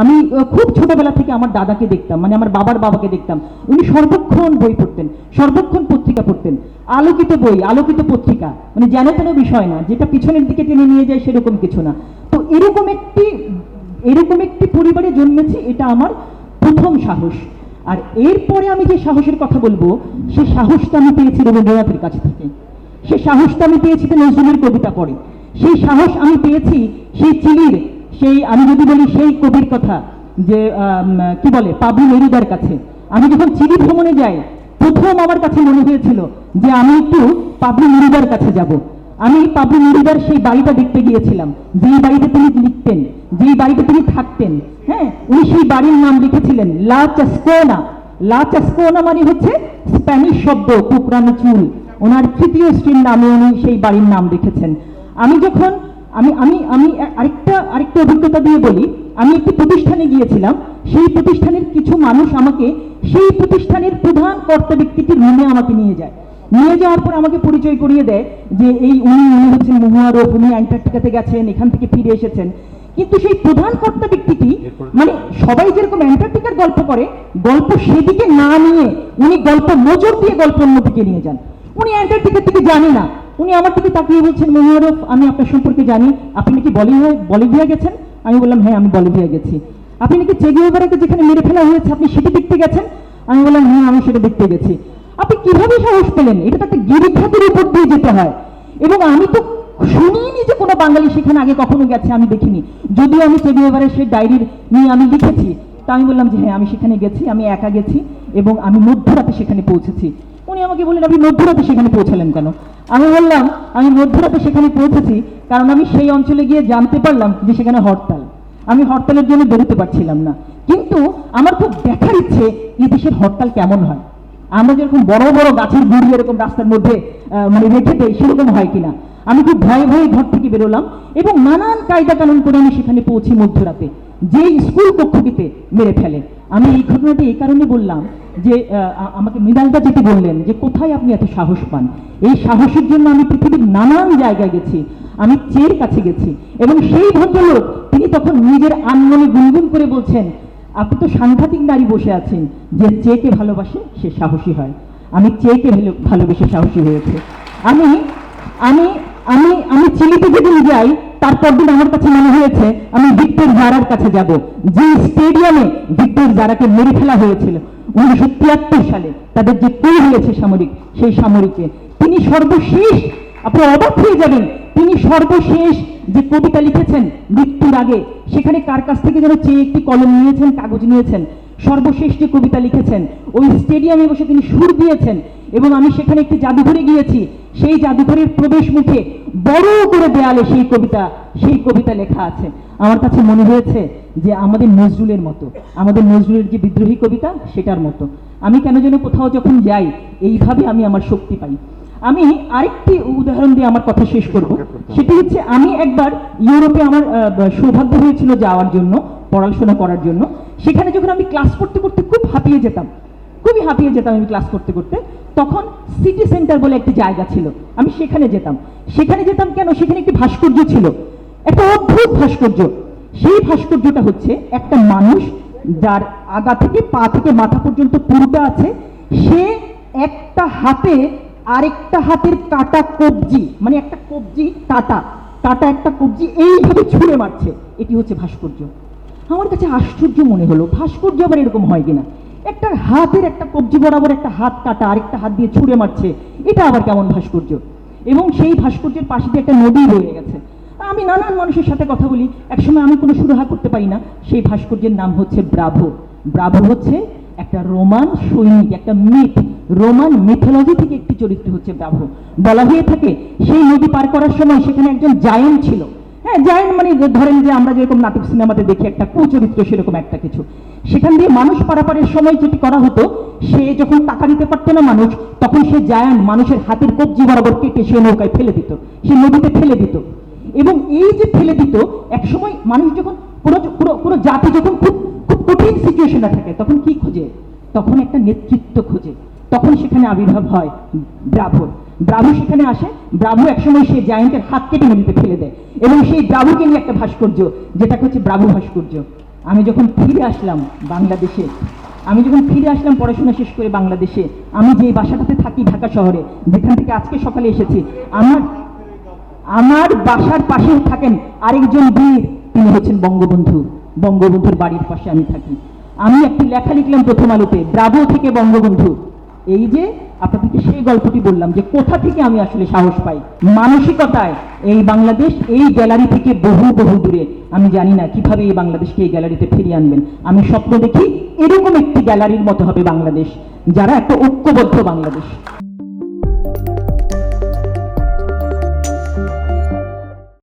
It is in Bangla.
আমি খুব ছোটবেলা থেকে আমার দাদাকে দেখতাম মানে আমার বাবার বাবাকে দেখতাম। উনি সর্বক্ষণ বই পড়তেন, সর্বক্ষণ পত্রিকা পড়তেন। আলোকিত বই, আলোকিত পত্রিকা। মানে যেন তেন বিষয় না, যেটা পিছনের দিকে টেনে নিয়ে যায় সেরকম কিছু না। তো এরকম একটি এরকম একটি পরিবারে জন্মেছি, এটা আমার প্রথম সাহস। আর এরপরে আমি যে সাহসের কথা বলব, সে সাহসটা আমি পেয়েছি রবীন্দ্রনাথের কাছ থেকে। সে সাহসটা আমি পেয়েছি নজরুলের কবিতা পড়ে। সেই সাহস আমি পেয়েছি সেই চিলির সেই, আমি যদি বলি সেই কবির কথা, যে কি বলে, পাবলু নেরুদার কাছে, আমি যখন চিলি ভ্রমণে যাই, প্রথম আমার কাছে মনে হয়েছিল যে আমি একটু পাবলু নেরুদার কাছে যাব। আমি পাবলু নেরুদার সেই বাড়িটা দেখতে গিয়েছিলাম, যেই বাড়িতে তিনি লিখতেন, যেই বাড়িতে তিনি থাকতেন হ্যাঁ উনি সেই বাড়ির নাম লিখেছিলেন, লা চাস্কোনা। লা চাস্কোনা মানে হচ্ছে স্প্যানিশ শব্দ, কুকরানো চুল। ওনার তৃতীয় স্ত্রীর নামে উনি সেই বাড়ির নাম লিখেছেন। আমি যখন আমি আমি আমি আরেকটা আরেকটা অভিজ্ঞতা দিয়ে বলি। আমি একটি প্রতিষ্ঠানে গিয়েছিলাম। সেই প্রতিষ্ঠানের কিছু মানুষ আমাকে সেই প্রতিষ্ঠানের প্রধান কর্তা ব্যক্তিটির রুমে আমাকে নিয়ে যায়। নিয়ে যাওয়ার পর আমাকে পরিচয় করিয়ে দেয় যে এই উনি উনি হচ্ছেন মহুয়ারফ উনি অ্যান্টার্কটিকাতে গেছেন এখান থেকে ফিরে এসেছেন। কিন্তু সেই প্রধান কর্তা ব্যক্তিটি মানে সবাই যেরকম অ্যান্টার্কটিকার গল্প করে গল্প সেদিকে না নিয়ে উনি গল্প নজর দিয়ে গল্প অন্যদিকে নিয়ে যান? উনি অ্যান্টার্কটিকার থেকে জানি না। উনি আমার দিকে তাকিয়ে বলছেন মহিয়ারফ আমি আপনার সম্পর্কে জানি। আপনি নাকি বলিভিয়া বলিভিয়া গেছেন? আমি বললাম হ্যাঁ আমি বলিভিয়া গেছি। আপনি নাকি চেগিওভারাকে যেখানে মেরে ফেলা হয়েছে, আপনি সেটি দেখতে গেছেন? আমি বললাম হ্যাঁ আমি সেটা দেখতে গেছি। আপনি কীভাবে সাহস পেলেন? এটা তো একটা গিরিখাতের উপর দিয়ে যেতে হয়। এবং আমি তো শুনিনি যে কোনো বাঙালি সেখানে আগে কখনো গেছে, আমি দেখিনি। যদিও আমি চেগিওভারের সেই ডায়েরির নিয়ে আমি লিখেছি, তা আমি বললাম যে হ্যাঁ আমি সেখানে গেছি, আমি একা গেছি এবং আমি মধ্যরাতে সেখানে পৌঁছেছি। উনি আমাকে বললেন, আপনি মধ্যরাতে সেখানে পৌঁছালেন কেন? আমি বললাম, আমি মধ্যরাতে সেখানে পৌঁছেছি, কারণ আমি সেই অঞ্চলে গিয়ে জানতে পারলাম যে সেখানে হরতাল। আমি হরতালের জন্য বেরোতে পারছিলাম না। কিন্তু আমার খুব দেখার ইচ্ছে এই দেশের হরতাল কেমন হয়। আমরা যেরকম বড় বড় গাছের গুড়ি এরকম রাস্তার মধ্যে মানে রেখে দেয় সেরকম হয় কিনা? আমি খুব ভয়ে ভয়ে ঘর থেকে বেরোলাম এবং নানান কায়দা কানুন করে আমি সেখানে পৌঁছি মধ্যরাতে। যে স্কুল কক্ষটিতে মেরে ফেলে। আমি এই ঘটনাটি এই কারণে বললাম যে আমাকে মৃণালদা যেটি বললেন যে, কোথায় আপনি এত সাহস পান? এই সাহসের জন্য আমি পৃথিবীর নানান জায়গায় গেছি, আমি চের কাছে গেছি এবং সেই ভদ্রলোক, তিনি তখন নিজের আনমনে গুনগুন করে বলছেন, আপনি তো সাংঘাতিক নারী বসে আছেন, যে চেকে ভালোবাসে, সে সাহসী হয়। আমি ভালো- ভালোবেসে সাহসী হয়েছে। আমি আমি আমি আমি চিলিতে যেদিন যাই তারপর দিন আমার কাছে মনে হয়েছে, আমি ভিক্টর জারার কাছে যাব। যে স্টেডিয়ামে ভিক্টর জারাকে মেরে ফেলা হয়েছিল, উনিশশো তিয়াত্তর সালে, তাদের যে কুল হয়েছে সামরিক, সেই সামরিকে। তিনি সর্বশেষ, আপনি অবাক হয়ে যাবেন, তিনি সর্বশেষ যে কবিতা লিখেছেন মৃত্যুর আগে, সেখানে কার কাছ থেকে যেন চেয়ে একটি কলম নিয়েছেন, কাগজ নিয়েছেন, সর্বশেষ যে কবিতা লিখেছেন, ওই স্টেডিয়ামে বসে তিনি সুর দিয়েছেন, এবং আমি সেখানে একটি জাদুঘরে গিয়েছি সেই জাদুঘরের প্রবেশ মুখে বড় করে দেয়ালে সেই কবিতা সেই কবিতা লেখা আছে। আমার কাছে মনে হয়েছে যে আমাদের নজরুলের মতো, আমাদের নজরুলের যে বিদ্রোহী কবিতা, সেটার মতো। আমি কেন যেন কোথাও যখন যাই, এইভাবে আমি আমার শক্তি পাই। আমি আরেকটি উদাহরণ দিয়ে আমার কথা শেষ করব। সেটি হচ্ছে আমি একবার ইউরোপে আমার সৌভাগ্য হয়েছিল যাওয়ার জন্য, পড়াশোনা করার জন্য। সেখানে যখন আমি ক্লাস করতে করতে খুব হাঁপিয়ে যেতাম খুবই হাঁপিয়ে যেতাম আমি ক্লাস করতে করতে, তখন সিটি সেন্টার বলে একটি জায়গা ছিল। আমি সেখানে যেতাম। সেখানে যেতাম কেন? সেখানে একটি ভাস্কর্য ছিল। একটা অদ্ভুত ভাস্কর্য। সেই ভাস্কর্যটা হচ্ছে একটা মানুষ যার আগা থেকে পা থেকে মাথা পর্যন্ত পুরোটা আছে। সে একটা হাতে আরেকটা হাতের কাটা কবজি মানে একটা কবজি কাটা কাটা একটা কবজি এইভাবে ছুঁড়ে মারছে। এটি হচ্ছে ভাস্কর্য। আমার কাছে আশ্চর্য মনে হলো, ভাস্কর্য আবার এরকম হয় কিনা? একটা হাতের একটা কবজি বরাবর একটা হাত কাটা, আরেকটা হাত দিয়ে ছুঁড়ে মারছে, এটা আবার কেমন ভাস্কর্য? এবং সেই ভাস্কর্যের পাশে দিয়ে একটা নদী বয়ে গেছে। আমি নানান মানুষের সাথে কথা বলি, একসময় আমি কোনো সুরাহা করতে পারি না। সেই ভাস্কর্যের নাম হচ্ছে ব্রাভো। ব্রাভো হচ্ছে একটা রোমান সৈনিক, একটা মিথ, রোমান মিথোলজি থেকে একটি চরিত্র হচ্ছে ব্রাভো। বলা হয়ে থাকে, সেই নদী পার করার সময় সেখানে একজন জায়েন্ট ছিল। হ্যাঁ জায়েন্ট মানে ধরেন যে আমরা যেরকম নাটক সিনেমাতে দেখি একটা কুচরিত্র, সেরকম একটা কিছু। সেখান দিয়ে মানুষ পারাপারের সময় যেটি করা হতো, সে যখন টাকা দিতে পারতো না মানুষ, তখন সে জায়ান্ট মানুষের হাতের কবজি বরাবর কেটে সে নৌকায় ফেলে দিত, সে নদীতে ফেলে দিত। এবং এই যে ফেলে দিত, একসময় মানুষ যখন কোনো পুরো কোনো জাতি যখন খুব খুব কঠিন সিচুয়েশনে থাকে, তখন কি খোঁজে? তখন একটা নেতৃত্ব খোঁজে। তখন সেখানে আবির্ভাব হয় ব্রাভোর ব্রাভো সেখানে আসে ব্রাভো একসময় সে জায়েন্টের হাত কেটে নদীতে ফেলে দেয় এবং সেই ব্রাভোকে নিয়ে একটা ভাস্কর্য, যেটাকে হচ্ছে ব্রাভো ভাস্কর্য। আমি যখন ফিরে আসলাম বাংলাদেশে, আমি যখন ফিরে আসলাম পড়াশোনা শেষ করে বাংলাদেশে, আমি যে বাসাটাতে থাকি ঢাকা শহরে, যেখান থেকে আজকে সকালে এসেছি, আমার আমার বাসার পাশে থাকেন আরেকজন বীর, তিনি হচ্ছেন বঙ্গবন্ধু। বঙ্গবন্ধুর বাড়ির পাশে আমি থাকি। আমি একটি লেখা লিখলাম প্রথম আলোতে ব্রাভো থেকে বঙ্গবন্ধু। এই যে আপনাদেরকে সেই গল্পটি বললাম যে কোথা থেকে আমি আসলে সাহস পাই? মানসিকতায়। এই বাংলাদেশ, এই গ্যালারি থেকে বহু বহু দূরে। আমি জানি না কীভাবে এই বাংলাদেশকে এই গ্যালারিতে ফিরিয়ে আনবেন। আমি স্বপ্ন দেখি এরকম একটি গ্যালারির মতো হবে বাংলাদেশ, যারা একটা ঐক্যবদ্ধ বাংলাদেশ।